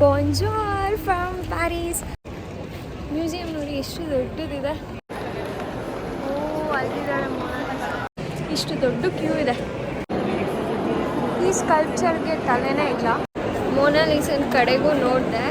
ಬಾಂಜಾರ್ from Paris museum ನೋಡಿ ಎಷ್ಟು ದೊಡ್ಡದಿದೆ. ಓ ಅಲ್ಲಿದ್ದಾಳೆ. ಇಷ್ಟು ದೊಡ್ಡ ಕ್ಯೂ ಇದೆ. ಈ ಸ್ಕಲ್ಪ್ಚರ್ಗೆ ತಲೆನೇ ಇಲ್ಲ. ಮೋನಾಲಿಸನ್ ಕಡೆಗೂ ನೋಡಿದೆ.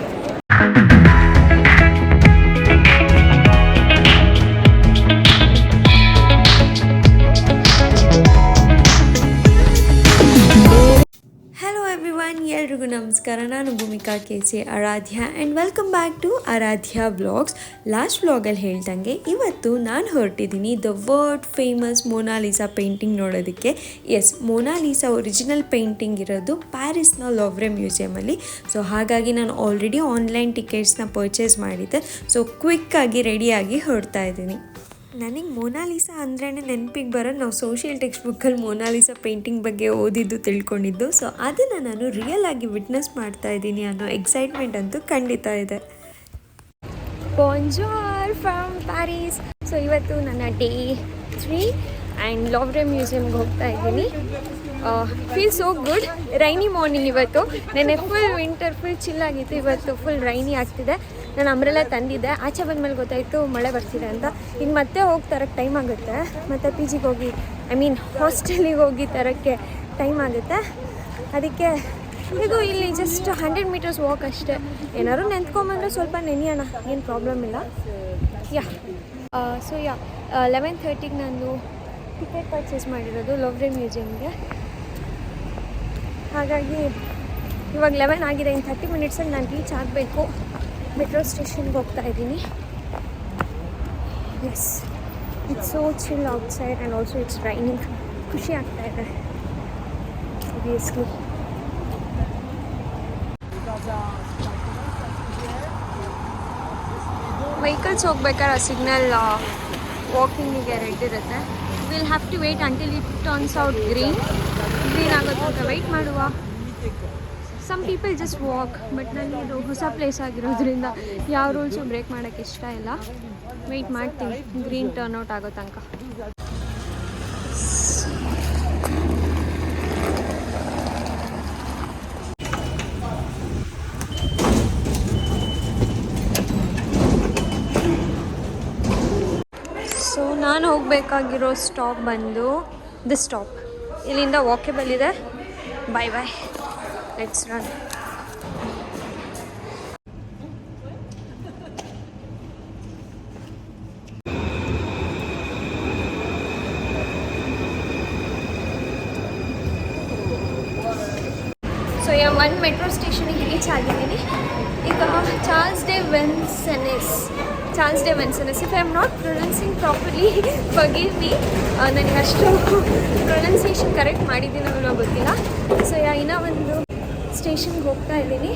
ನಮಸ್ಕಾರ ನಾನು Bhoomika K C Aradhya and welcome back to Aradhya vlogs last ವ್ಲಾಗಲ್ಲಿ ಹೇಳ್ದಂಗೆ ಇವತ್ತು ನಾನು ಹೊರಟಿದ್ದೀನಿ the world famous Mona Lisa painting ನೋಡೋದಕ್ಕೆ. Yes Mona Lisa original painting ಇರೋದು ಪ್ಯಾರಿಸ್ನ ಲೊವ್ರೆ ಮ್ಯೂಸಿಯಮಲ್ಲಿ ಸೊ ಹಾಗಾಗಿ ನಾನು ಆಲ್ರೆಡಿ ಆನ್ಲೈನ್ ಟಿಕೆಟ್ಸ್ನ ಪರ್ಚೇಸ್ ಮಾಡಿದ್ದೆ. ಸೊ ಕ್ವಿಕ್ಕಾಗಿ ರೆಡಿಯಾಗಿ ಹೊರಡ್ತಾ ಇದ್ದೀನಿ. ನನಗೆ ಮೊನಾಲಿಸಾ ಅಂದ್ರೇ ನೆನಪಿಗೆ ಬರೋದು ನಾವು ಸೋಷಿಯಲ್ ಟೆಕ್ಸ್ಟ್ ಬುಕ್ಕಲ್ಲಿ ಮೊನಾಲಿಸಾ ಪೇಂಟಿಂಗ್ ಬಗ್ಗೆ ಓದಿದ್ದು, ತಿಳ್ಕೊಂಡಿದ್ದು. ಸೊ ಅದನ್ನು ನಾನು ರಿಯಲ್ ಆಗಿ ವಿಟ್ನೆಸ್ ಮಾಡ್ತಾ ಇದ್ದೀನಿ ಅನ್ನೋ ಎಕ್ಸೈಟ್ಮೆಂಟ್ ಅಂತೂ ಖಂಡಿತ ಇದೆ. ಬಾಂಜೋರ್ ಫ್ರಮ್ ಪ್ಯಾರಿಸ್ ಸೊ ಇವತ್ತು ನನ್ನ ಡೇ ತ್ರೀ ಆ್ಯಂಡ್ ಲವ್ರೆ ಮ್ಯೂಸಿಯಮ್ಗೆ ಹೋಗ್ತಾ ಇದ್ದೀನಿ. Feel so good rainy morning ಇವತ್ತು. ನೆನ್ನೆ ಫುಲ್ ವಿಂಟರ್ ಫುಲ್ ಚಿಲ್ ಆಗಿತ್ತು. ಇವತ್ತು ಫುಲ್ ರೈನಿ ಆಗ್ತಿದೆ. ನಾನು ಅಂಬ್ರೆಲ್ಲ ತಂದಿದ್ದೆ. ಆಚೆ ಬಂದಮೇಲೆ ಗೊತ್ತಾಯಿತು ಮಳೆ ಬರ್ತಿದೆ ಅಂತ. ಇನ್ನು ಮತ್ತೆ ಹೋಗಿ ತರಕ್ಕೆ ಟೈಮ್ ಆಗುತ್ತೆ. ಮತ್ತು ಪಿ ಜಿಗೆ ಹೋಗಿ ಐ ಮೀನ್ ಹಾಸ್ಟೆಲಿಗೆ ಹೋಗಿ ತರೋಕ್ಕೆ ಟೈಮ್ ಆಗುತ್ತೆ. ಅದಕ್ಕೆ ಇದು ಇಲ್ಲಿ ಜಸ್ಟ್ ಹಂಡ್ರೆಡ್ ಮೀಟರ್ಸ್ ವಾಕ್ ಅಷ್ಟೇ. ಏನಾದ್ರು ನೆನ್ಕೊಂಬಂದ್ರೆ ಸ್ವಲ್ಪ ನೆನೆಯೋಣ, ಏನು ಪ್ರಾಬ್ಲಮ್ ಇಲ್ಲ. ಯಾ ಸೊ ಯಾ ಲೆವೆನ್ ಥರ್ಟಿಗೆ ನಾನು ಟಿಕೆಟ್ ಪರ್ಚೇಸ್ ಮಾಡಿರೋದು ಲವ್ರೆ ಮ್ಯೂಸಿಯಮ್ಗೆ ಹಾಗಾಗಿ ಇವಾಗ ಲೆವೆನ್ ಆಗಿದೆ. ಇನ್ನು ಥರ್ಟಿ ಮಿನಿಟ್ಸಲ್ಲಿ ನಾನು ರೀಚ್ ಆಗಬೇಕು. ಮೆಟ್ರೋ ಸ್ಟೇಷನ್ಗೆ ಹೋಗ್ತಾ ಇದ್ದೀನಿ. Yes it's so chill outside and also it's raining ಖುಷಿ ಆಗ್ತಾ ಇದೆ ಒಬಿಯಸ್ಲಿ ವೆಹಿಕಲ್ಸ್ ಹೋಗ್ಬೇಕಾದ್ರೆ ಸಿಗ್ನಲ್ ವಾಕಿಂಗಿಗೆ ರೆಡ್ ಇರುತ್ತೆ. Will have to wait until it turns out green green ಅಂತ ವೆಯ್ಟ್ ಮಾಡುವ. Some people just walk but ನನಗೆ ಇದು ಹೊಸ ಪ್ಲೇಸ್ ಆಗಿರೋದ್ರಿಂದ ಯಾವ ರೂಲ್ಸು ಬ್ರೇಕ್ ಮಾಡೋಕ್ಕೆ ಇಷ್ಟ ಇಲ್ಲ. ವೆಯ್ಟ್ ಮಾಡ್ತೀನಿ. ಗ್ರೀನ್ ಟರ್ನ್ ಔಟ್ ಆಗೋ ತನಕ. ಸೊ ನಾನು ಹೋಗಬೇಕಾಗಿರೋ ಸ್ಟಾಪ್ ಬಂದು ದಿ ಸ್ಟಾಪ್ ಇಲ್ಲಿಂದ ವಾಕೆಬಲ್ ಇದೆ. Bye bye let's run so yeah one metro ಸ್ಟೇಷನಿಗೆ reach ಆಗಿದ್ದೀನಿ ಈಗ Charles de Vincennes Charles de Vincennes if I am not pronouncing properly forgive me ನನಗೆ ಅಷ್ಟು ಪ್ರೊನೌನ್ಸಿಯೇಷನ್ ಕರೆಕ್ಟ್ ಮಾಡಿದ್ದೀನೋ ಅನ್ನೋ ಗೊತ್ತಿಲ್ಲ. ಸೊ ಯಾ ಇನ್ನೂ ಒಂದು ಸ್ಟೇಷನ್ಗೆ ಹೋಗ್ತಾ ಇದ್ದೀನಿ.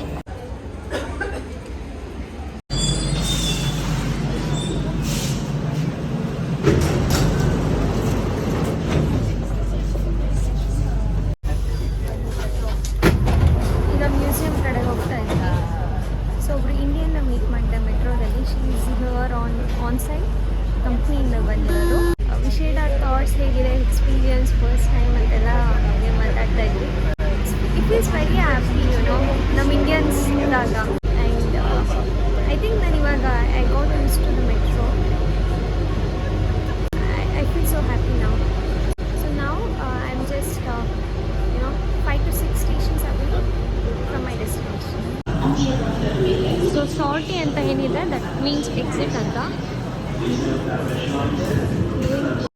ಸಾಲ್ಟಿ ಅಂತ ಏನಿದೆ? ದಟ್ ಮೀನ್ಸ್ ಎಕ್ಸಿಟ್ ಅಂತ.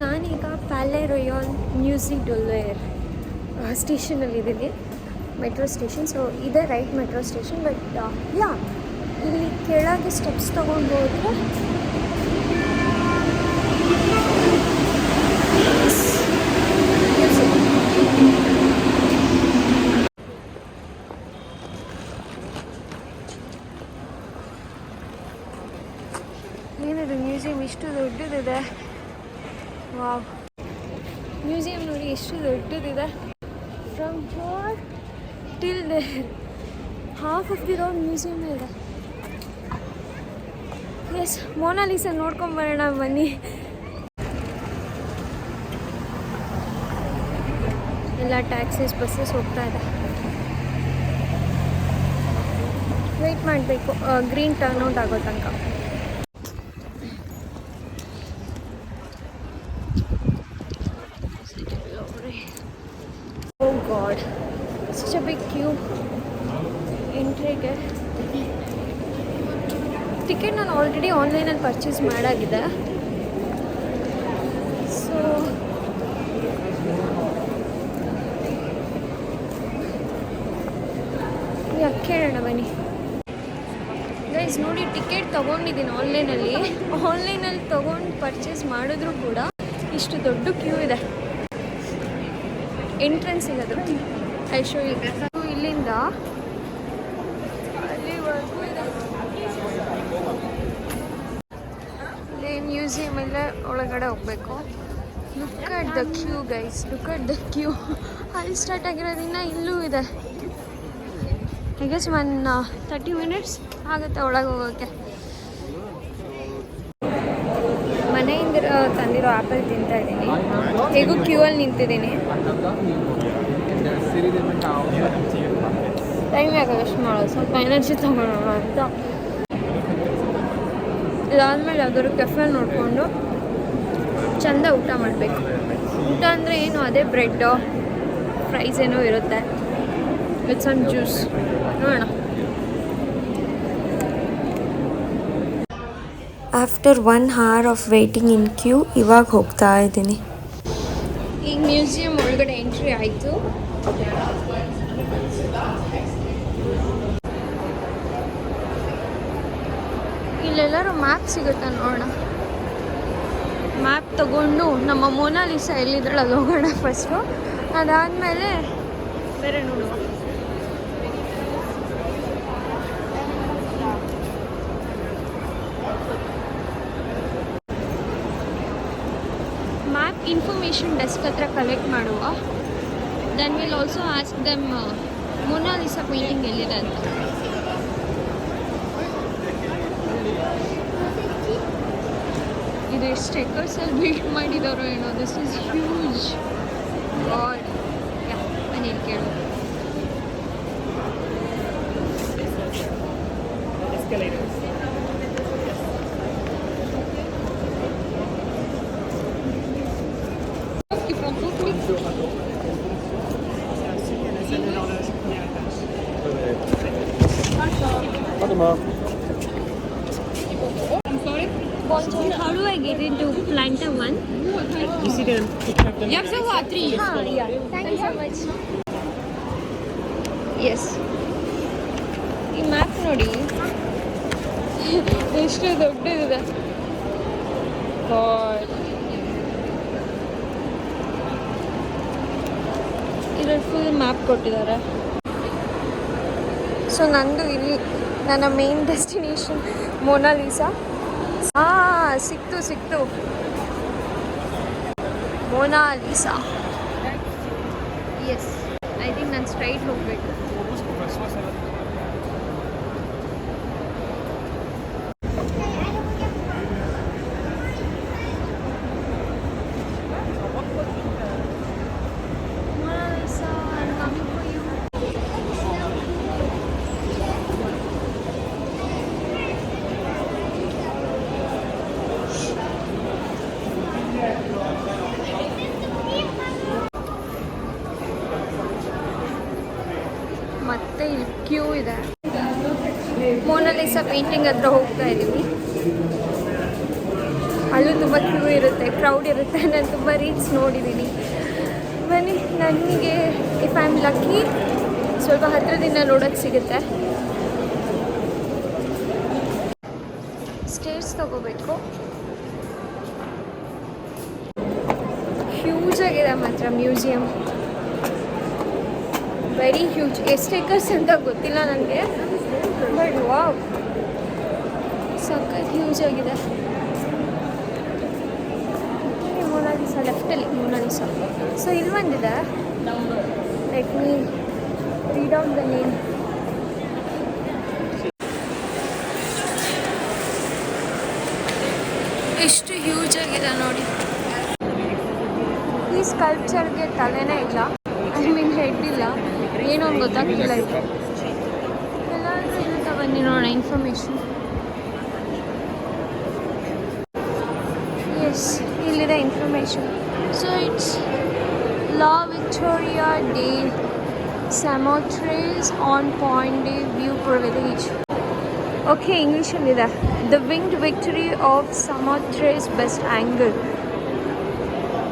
ನಾನೀಗ Palais Royal Musee du Louvre ಸ್ಟೇಷನಲ್ಲಿದ್ದೀನಿ metro station so ಇದೆ right metro station but yeah ಇಲ್ಲಿ ಕೆಳಗೆ ಸ್ಟೆಪ್ಸ್ ತೊಗೊಂಡು ಹೋದರೆ ಏನಿದು ಮ್ಯೂಸಿಯಂ ಇಷ್ಟು ದೊಡ್ಡದಿದೆ. ವಾವ್. ಮ್ಯೂಸಿಯಂ ನೋಡಿ ಎಷ್ಟು ದೊಡ್ಡದಿದೆ. From four till there half of the round museum ಇದೆ. ಎಸ್ ಮೋನಾಲಿಸ ನೋಡ್ಕೊಂಬರೋಣ ಬನ್ನಿ. ಎಲ್ಲ ಟ್ಯಾಕ್ಸಿಸ್, ಬಸ್ಸಸ್ ಹೋಗ್ತಾ ಇದೆ. ವೆಯ್ಟ್ ಮಾಡಬೇಕು. ಗ್ರೀನ್ ಟರ್ನ್ ಔಟ್ ಆಗೋ ತನಕ ಓ God such a big queue ಎಂಟ್ರಿಗೆ ಟಿಕೆಟ್ ನಾನು ಆಲ್ರೆಡಿ ಆನ್ಲೈನಲ್ಲಿ ಪರ್ಚೇಸ್ ಮಾಡಾಗಿದೆ. ಸೊ ಕೇಳೋಣ ಬನ್ನಿ. ಗೈಸ್ ನೋಡಿ ಟಿಕೆಟ್ ತೊಗೊಂಡಿದ್ದೀನಿ ಆನ್ಲೈನಲ್ಲಿ. ಆನ್ಲೈನಲ್ಲಿ ತೊಗೊಂಡು ಪರ್ಚೇಸ್ ಮಾಡಿದ್ರು ಕೂಡ ಇಷ್ಟು ದೊಡ್ಡ ಕ್ಯೂ ಇದೆ. ಎಂಟ್ರೆನ್ಸ್ ಅದು. ಐ ಶೋ ಇಲ್ಲಿಂದ ಅಲ್ಲಿವರೆಗೂ ಇದೆ ಇಲ್ಲಿ ಎಲ್ಲ ಒಳಗಡೆ ಹೋಗ್ಬೇಕು. Look at the queue guys look at the queue ಅಲ್ಲಿ ಸ್ಟಾರ್ಟ್ ಆಗಿರೋದಿನ್ನ ಇಲ್ಲೂ ಇದೆ. I guess one thirty minutes ಆಗುತ್ತೆ ಒಳಗೆ ಹೋಗೋಕ್ಕೆ ಮನೆಯಿಂದ ತಂದಿರೋ ಆಪಲ್ ತಿಂತಾ ಇದ್ದೀನಿ. ಹೇಗೂ ಕ್ಯೂ ಅಲ್ಲಿ ನಿಂತಿದ್ದೀನಿ. ಟೈಮ್ ಯಾಕೆ ವೆಸ್ಟ್ ಮಾಡೋದು? ಸ್ವಲ್ಪ ಎನರ್ಜಿ ತಗೊಳ್ಳೋಣ ಅಂತ. ಇದಾದ್ಮೇಲೆ ಯಾವ್ದಾದ್ರು ಕೆಫೆ ನೋಡಿಕೊಂಡು ಚಂದ ಊಟ ಮಾಡಬೇಕು. ಊಟ ಅಂದರೆ ಏನು? ಅದೇ ಬ್ರೆಡ್ಡು ಫ್ರೈಸ್ ಏನೋ ಇರುತ್ತೆ. ವಿತ್ ಸಮ್ ಜ್ಯೂಸ್ ನೋಡೋಣ. After one hour of waiting in queue ಇವಾಗ ಹೋಗ್ತಾ ಇದ್ದೀನಿ. ಈಗ ಮ್ಯೂಸಿಯಂ ಒಳಗಡೆ ಎಂಟ್ರಿ ಆಯಿತು. ಇಲ್ಲೆಲ್ಲರೂ ಮ್ಯಾಪ್ ಸಿಗುತ್ತೆ ನೋಡೋಣ. ಮ್ಯಾಪ್ ತಗೊಂಡು ನಮ್ಮ ಮೊನಾಲಿಸ ಎಲ್ಲಿದ್ದಾಳೆ ಅಲ್ಲಿ ಹೋಗೋಣ ಫಸ್ಟು ಅದಾದಮೇಲೆ ಬೇರೆ ನೋಡುವ. ಮ್ಯಾಪ್ ಇನ್ಫಾರ್ಮೇಷನ್ ಡೆಸ್ಕ್ ಹತ್ರ ಕಲೆಕ್ಟ್ ಮಾಡುವ. Then will also ask them Mona Lisa painting ಎಲ್ಲಿದೆ ಅಂತ. ಇದು ಎಷ್ಟು ಎಕರ್ಸಲ್ಲಿ ಬಿಲ್ಟ್ ಮಾಡಿದಾರೋ ಏನೋ. This is huge God you so much. Yes ಈ ಮ್ಯಾಪ್ ನೋಡಿ ಎಷ್ಟು ದೊಡ್ಡದಿದೆ. ಇದ್ರಲ್ಲಿ ಫುಲ್ ಮ್ಯಾಪ್ ಕೊಟ್ಟಿದ್ದಾರೆ. ಸೊ ನಂದು ಇಲ್ಲಿ ನನ್ನ ಮೇನ್ ಡೆಸ್ಟಿನೇಷನ್ ಮೊನಾಲಿಸಾ ಹಾಂ ಸಿಕ್ತು ಸಿಕ್ತು. Mona Lisa yes I think ನಾನು ಸ್ಟ್ರೈಟ್ ಹೋಗಬೇಕು Mona Lisa I'm coming for you. ಮತ್ತೆ ಇಲ್ಲಿ ಕ್ಯೂ ಇದೆ. ಮೋನಾಲಿಸಾ ಪೇಂಟಿಂಗ್ ಹತ್ರ ಹೋಗ್ತಾ ಇದ್ದೀವಿ. ಅಲ್ಲೂ ತುಂಬ ಕ್ಯೂ ಇರುತ್ತೆ ಕ್ರೌಡ್ ಇರುತ್ತೆ. ನಾನು ತುಂಬ ರೀಲ್ಸ್ ನೋಡಿದ್ದೀನಿ ಬನ್ನಿ, ನನಗೆ ಇಫ್ ಐ ಆಮ್ ಲಕ್ಕಿ ಸ್ವಲ್ಪ ಹತ್ತಿರದಿಂದ ನೋಡೋಕ್ಕೆ ಸಿಗುತ್ತೆ. ಸ್ಟೇರ್ಸ್ ತಗೋಬೇಕು. ಹ್ಯೂಜ್ ಆಗಿದೆ ಮಾತ್ರ ಮ್ಯೂಸಿಯಂ ವೆರಿ ಹ್ಯೂಜ್ ಎಷ್ಟು ಏಕರ್ಸ್ ಅಂತ ಗೊತ್ತಿಲ್ಲ ನನಗೆ ಬಟ್ ವಾವ್ ಸಖತ್ ಹ್ಯೂಜ್ ಆಗಿದೆ. ಮೊನಾಲಿಸಾ ಲೆಫ್ಟಲ್ಲಿ ಮೊನಾಲಿಸಾ ಸೊ ಇಲ್ಲಿ ಬಂದಿದೆ. Let me read out the name ಎಷ್ಟು ಹ್ಯೂಜ್ ಆಗಿದೆ ನೋಡಿ. ಈ ಸ್ಕಲ್ಪ್ಚರ್ಗೆ ತಲೆನೇ ಇಲ್ಲ. ಹೆಡ್ ಇಲ್ಲ ಏನೋ ಒಂದು ಗೊತ್ತಾಗ್ತಿಲ್ಲ ಇದು ಎಲ್ಲ ಬನ್ನಿ ನೋಡೋಣ ಇನ್ಫಾರ್ಮೇಶನ್ ಎಸ್ ಇಲ್ಲಿದೆ information so it's la Victoria de Samothrace on point de view privilege okay ಇಂಗ್ಲೀಷಲ್ಲಿದೆ the winged victory of Samothrace best angle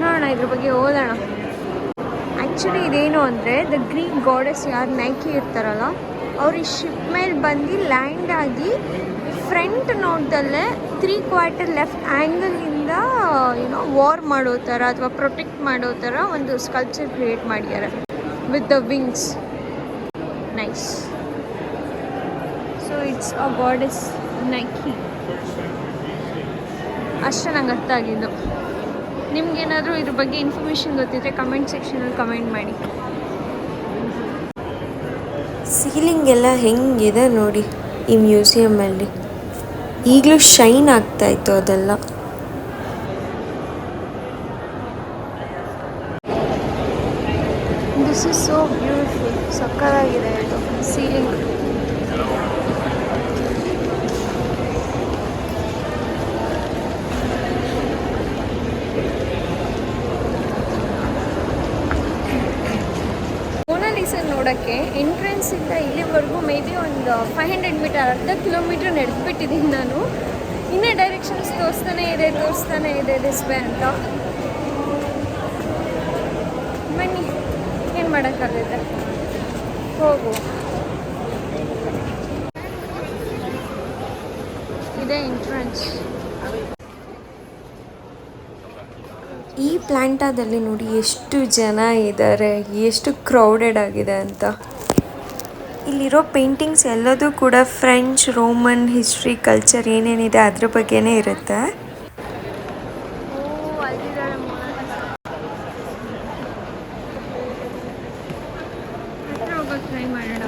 ನೋಡೋಣ ಇದ್ರ ಬಗ್ಗೆ ಓದೋಣ ಆ್ಯಕ್ಚುಲಿ ಇದೇನು ಅಂದರೆ ದ ಗ್ರೀಕ್ ಗಾಡೆಸ್ ಯಾರು ನೈಕಿ ಇರ್ತಾರಲ್ಲ, ಅವ್ರು ಈ ಶಿಪ್ ಮೇಲೆ ಬಂದು ಲ್ಯಾಂಡ್ ಆಗಿ ಫ್ರಂಟ್ ನೋಡ್ದಲ್ಲೇ ತ್ರೀ ಕ್ವಾರ್ಟರ್ ಲೆಫ್ಟ್ ಆ್ಯಂಗಲಿಂದ ಏನೋ ವಾರ್ ಮಾಡೋ ಥರ ಅಥವಾ ಪ್ರೊಟೆಕ್ಟ್ ಮಾಡೋ ಥರ ಒಂದು ಸ್ಕಲ್ಪ್ಚರ್ ಕ್ರಿಯೇಟ್ ಮಾಡಿದ್ದಾರೆ. With the wings nice so it's a goddess Nike ಅಷ್ಟೇ ನಂಗೆ ಅರ್ಥ ಆಗಿದ್ದು. ನಿಮ್ಗೇನಾದರೂ ಇದ್ರ ಬಗ್ಗೆ ಇನ್ಫಾರ್ಮೇಷನ್ ಗೊತ್ತಿದ್ರೆ ಕಮೆಂಟ್ ಸೆಕ್ಷನಲ್ಲಿ ಕಮೆಂಟ್ ಮಾಡಿ. ಸೀಲಿಂಗ್ ಎಲ್ಲ ಹೆಂಗಿದೆ ನೋಡಿ ಈ ಮ್ಯೂಸಿಯಮಲ್ಲಿ ಈಗಲೂ ಶೈನ್ ಆಗ್ತಾಯಿತ್ತು ಅದೆಲ್ಲ. ದಿಸ್ ಇಸ್ ಸೋ ಬ್ಯೂಟಿಫುಲ್ ಸಕ್ಕರಾಗಿದೆ ಇದು. ಸೀಲಿಂಗ್ ನೋಡೋಕ್ಕೆ ಎಂಟ್ರೆನ್ಸಿಂದ ಇಲ್ಲಿವರೆಗೂ ಮೇ ಬಿ ಒಂದು ಫೈವ್ ಹಂಡ್ರೆಡ್ ಮೀಟರ್ ಅರ್ಧ ಕಿಲೋಮೀಟರ್ ನಡೆದ್ಬಿಟ್ಟಿದ್ದೀನಿ ನಾನು. ಇನ್ನೇ ಡೈರೆಕ್ಷನ್ಸ್ ತೋರಿಸ್ತಾನೆ ಇದೆ ತೋರಿಸ್ತಾನೆ ಇದೆ ಡಿಸ್ಪ್ಲೇ ಅಂತ. ಬನ್ನಿ, ಏನು ಮಾಡೋಕ್ಕಾಗುತ್ತೆ? ಹೋಗು. ಇದೆ ಎಂಟ್ರೆನ್ಸ್ ಈ ಪ್ಲಾಂಟಾದಲ್ಲಿ ನೋಡಿ ಎಷ್ಟು ಜನ ಇದ್ದಾರೆ, ಎಷ್ಟು ಕ್ರೌಡೆಡ್ ಆಗಿದೆ ಅಂತ. ಇಲ್ಲಿರೋ ಪೇಂಟಿಂಗ್ಸ್ ಎಲ್ಲದೂ ಕೂಡ ಫ್ರೆಂಚ್ ರೋಮನ್ ಹಿಸ್ಟ್ರಿ ಕಲ್ಚರ್ ಏನೇನಿದೆ ಅದ್ರ ಬಗ್ಗೆನೇ ಇರುತ್ತೆ ಓ ಅಲ್ಲಿದ್ದಾಳೆ ಹತ್ರ ಹೋಗೋಕೆ ಟ್ರೈ ಮಾಡೋಣ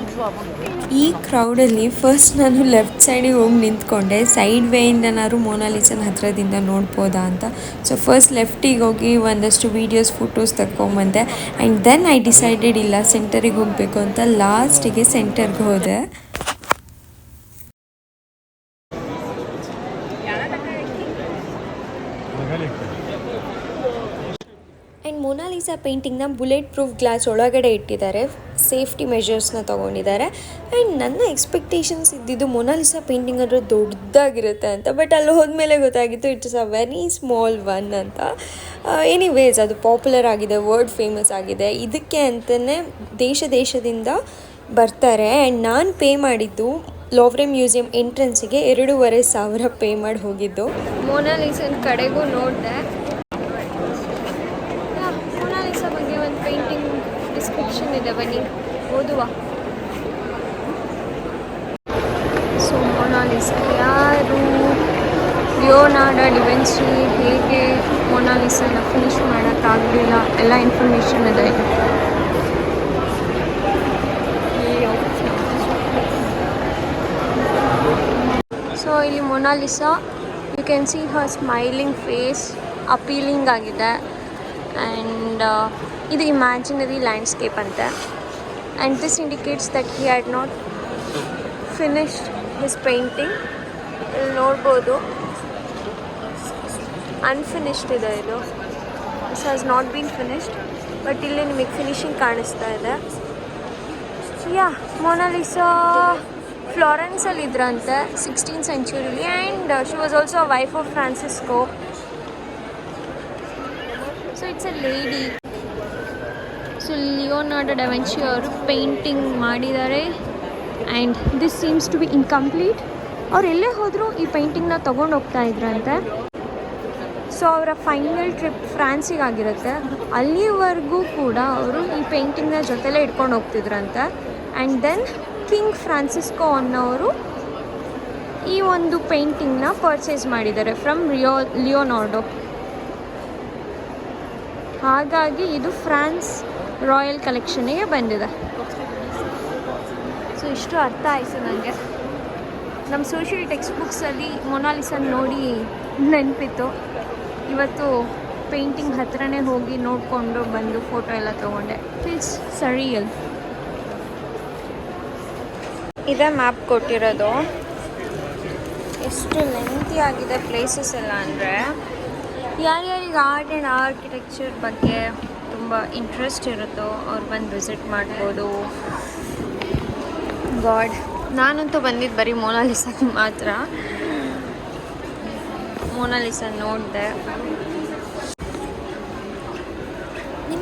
ಈ ಕ್ರೌಡಲ್ಲಿ ಫಸ್ಟ್ ನಾನು ಲೆಫ್ಟ್ ಸೈಡಿಗೆ ಹೋಗಿ ನಿಂತ್ಕೊಂಡೆ. ಸೈಡ್ ವೇಯಿಂದನಾದ್ರು ಮೋನಾಲಿಸನ್ ಹತ್ರದಿಂದ ನೋಡ್ಬೋದಾ ಅಂತ. ಸೊ ಫಸ್ಟ್ ಲೆಫ್ಟಿಗೆ ಹೋಗಿ ಒಂದಷ್ಟು ವೀಡಿಯೋಸ್ ಫೋಟೋಸ್ ತಗೊಂಬಂದೆ ಆ್ಯಂಡ್ ದೆನ್ ಐ ಡಿಸೈಡೆಡ್ ಇಲ್ಲ ಸೆಂಟರಿಗೆ ಹೋಗಬೇಕು ಅಂತ. ಲಾಸ್ಟಿಗೆ ಸೆಂಟರ್ಗೆ ಹೋದೆ ಆ್ಯಂಡ್ ಪೇಂಟಿಂಗ್ನ ಬುಲೆಟ್ ಪ್ರೂಫ್ ಗ್ಲಾಸ್ ಒಳಗಡೆ ಇಟ್ಟಿದ್ದಾರೆ. ಸೇಫ್ಟಿ ಮೆಷರ್ಸ್ನ ತೊಗೊಂಡಿದ್ದಾರೆ. ಆ್ಯಂಡ್ ನನ್ನ ಎಕ್ಸ್ಪೆಕ್ಟೇಷನ್ಸ್ ಇದ್ದಿದ್ದು ಮೊನಾಲಿಸಾ ಪೇಂಟಿಂಗ್ ಅಂದರೆ ದೊಡ್ಡದಾಗಿರುತ್ತೆ ಅಂತ ಬಟ್ ಅಲ್ಲಿ ಹೋದ್ಮೇಲೆ ಗೊತ್ತಾಗಿತ್ತು it's a very small one ಅಂತ. ಎನಿವೇಸ್ ಅದು ಪಾಪ್ಯುಲರ್ ಆಗಿದೆ ವರ್ಲ್ಡ್ ಫೇಮಸ್ ಆಗಿದೆ. ಇದಕ್ಕೆ ಅಂತಲೇ ದೇಶ ದೇಶದಿಂದ ಬರ್ತಾರೆ. ಆ್ಯಂಡ್ ನಾನು ಪೇ ಮಾಡಿದ್ದು ಲೋವ್ರೆ ಮ್ಯೂಸಿಯಂ ಎಂಟ್ರೆನ್ಸಿಗೆ ಎರಡೂವರೆ ಸಾವಿರ ಪೇ ಮಾಡಿ ಹೋಗಿದ್ದು. ಮೋನಾಲಿಸನ್ ಕಡೆಗೂ ನೋಡಿದೆ ಮೋನಾಲಿಸಾ ಬಗ್ಗೆ ಒಂದು ಪೇಂಟಿಂಗ್ ಡಿಸ್ಕ್ರಿಪ್ಷನ್ ಇದೆ ಬನ್ನಿ, ಓದುವ. ಸೊ ಮೊನಾಲಿಸಾ ಯಾರು? ಲಿಯೋನಾರ್ಡ ಡಿವೆನ್ಸಿ ಹೇಗೆ ಮೊನಾಲಿಸನ್ನ ಫಿನಿಶ್ ಮಾಡೋಕ್ಕಾಗಲಿಲ್ಲ? ಎಲ್ಲ ಇನ್ಫಾರ್ಮೇಷನ್ ಇದೆ. ಸೊ ಇಲ್ಲಿ Mona Lisa you can see her smiling face appealing ಆಗಿದೆ. ಆ್ಯಂಡ್ ಇದು ಇಮ್ಯಾಜಿನರಿ ಲ್ಯಾಂಡ್ಸ್ಕೇಪ್ ಅಂತೆ. And this indicates that he had not finished his painting ಇಲ್ಲಿ ನೋಡ್ಬೋದು. ಅನ್ಫಿನಿಶ್ಡ್ ಇದೆ ಇದು. This has not been finished but ಇಲ್ಲಿ ನಿಮಗೆ ಫಿನಿಶಿಂಗ್ ಕಾಣಿಸ್ತಾ ಇದೆ. ಯಾ ಮೊನಾಲಿಸಾ ಫ್ಲಾರೆನ್ಸಲ್ಲಿ ಇದ್ರಂತೆ sixteen ಸೆಂಚುರಿಲಿ and she was also wife of Francisco so it's a lady so Leonardo da Vinci ಅವರು ಪೇಂಟಿಂಗ್ ಮಾಡಿದ್ದಾರೆ. And this seems to be incomplete. ಅವ್ರು ಎಲ್ಲೇ ಹೋದರೂ ಈ ಪೇಂಟಿಂಗ್ನ ತೊಗೊಂಡು ಹೋಗ್ತಾ ಇದ್ರಂತೆ. ಸೊ ಅವರ ಫೈನಲ್ ಟ್ರಿಪ್ ಫ್ರಾನ್ಸಿಗೆ ಆಗಿರುತ್ತೆ. ಅಲ್ಲಿವರೆಗೂ ಕೂಡ ಅವರು ಈ ಪೇಂಟಿಂಗ್ನ ಜೊತೆಲೇ ಇಟ್ಕೊಂಡು ಹೋಗ್ತಿದ್ರಂತೆ. ಆ್ಯಂಡ್ ದೆನ್ ಕಿಂಗ್ ಫ್ರಾನ್ಸಿಸ್ಕೋ ಅನ್ನೋರು ಈ ಒಂದು ಪೇಂಟಿಂಗ್ನ ಪರ್ಚೇಸ್ ಮಾಡಿದ್ದಾರೆ ಫ್ರಮ್ ರಿಯೋ ಲಿಯೋನಾರ್ಡೋ. ಹಾಗಾಗಿ ಇದು ಫ್ರಾನ್ಸ್ ರಾಯಲ್ ಕಲೆಕ್ಷನಿಗೆ ಬಂದಿದೆ. ಸೊ ಇಷ್ಟು ಅರ್ಥ ಆಯಿತು ನನಗೆ ನಮ್ಮ ಸೋಷಿಯಲ್ ಟೆಕ್ಸ್ಟ್ ಬುಕ್ಸಲ್ಲಿ ಮೊನಾಲಿಸನ್ ನೋಡಿ ನೆನಪಿತ್ತು. ಇವತ್ತು ಪೇಂಟಿಂಗ್ ಹತ್ರನೇ ಹೋಗಿ ನೋಡಿಕೊಂಡು ಬಂದು ಫೋಟೋ ಎಲ್ಲ ತೊಗೊಂಡೆ. ಸರಿ ಸರಿಯಲ್ ಇದೇ ಮ್ಯಾಪ್ ಕೊಟ್ಟಿರೋದು. ಎಷ್ಟು ಲೆಂತಿ ಆಗಿದೆ ಪ್ಲೇಸಸ್ ಎಲ್ಲ ಅಂದರೆ. ಯಾರ್ಯಾರಿಗೆ ಆರ್ಟ್ ಆ್ಯಂಡ್ ಆರ್ಕಿಟೆಕ್ಚರ್ ಬಗ್ಗೆ ಇಂಟ್ರೆಸ್ಟ್ ಇರುತ್ತೋ ಅವ್ರು ಬಂದು ವಿಸಿಟ್ ಮಾಡ್ಬೋದು. ಗಾಡ್ ನಾನಂತೂ ಬಂದಿದ್ದು ಬರೀ ಮೋನಾಲಿಸಾಗೆ ಮಾತ್ರ. ಮೋನಾಲಿಸಾ ನೋಡಿದೆ.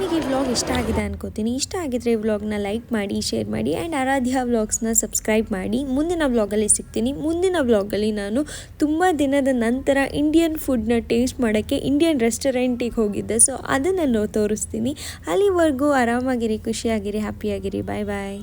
ನಿಮಗೆ ಈ ವ್ಲಾಗ್ ಇಷ್ಟ ಆಗಿದೆ ಅನ್ಕೋತೀನಿ. ಇಷ್ಟ ಆಗಿದ್ರೆ ಈ ವ್ಲಾಗ್ನ ಲೈಕ್ ಮಾಡಿ ಶೇರ್ ಮಾಡಿ ಆ್ಯಂಡ್ ಆರಾಧ್ಯ ವ್ಲಾಗ್ಸ್ನ ಸಬ್ಸ್ಕ್ರೈಬ್ ಮಾಡಿ. ಮುಂದಿನ ವ್ಲಾಗಲ್ಲಿ ಸಿಗ್ತೀನಿ. ಮುಂದಿನ ವ್ಲಾಗಲ್ಲಿ ನಾನು ತುಂಬ ದಿನದ ನಂತರ ಇಂಡಿಯನ್ ಫುಡ್ನ ಟೇಸ್ಟ್ ಮಾಡೋಕ್ಕೆ ಇಂಡಿಯನ್ ರೆಸ್ಟೋರೆಂಟಿಗೆ ಹೋಗಿದ್ದೆ. ಸೊ ಅದನ್ನು ತೋರಿಸ್ತೀನಿ. ಅಲ್ಲಿವರೆಗೂ ಆರಾಮಾಗಿರಿ, ಖುಷಿಯಾಗಿರಿ ಹ್ಯಾಪಿಯಾಗಿರಿ ಬಾಯ್ ಬಾಯ್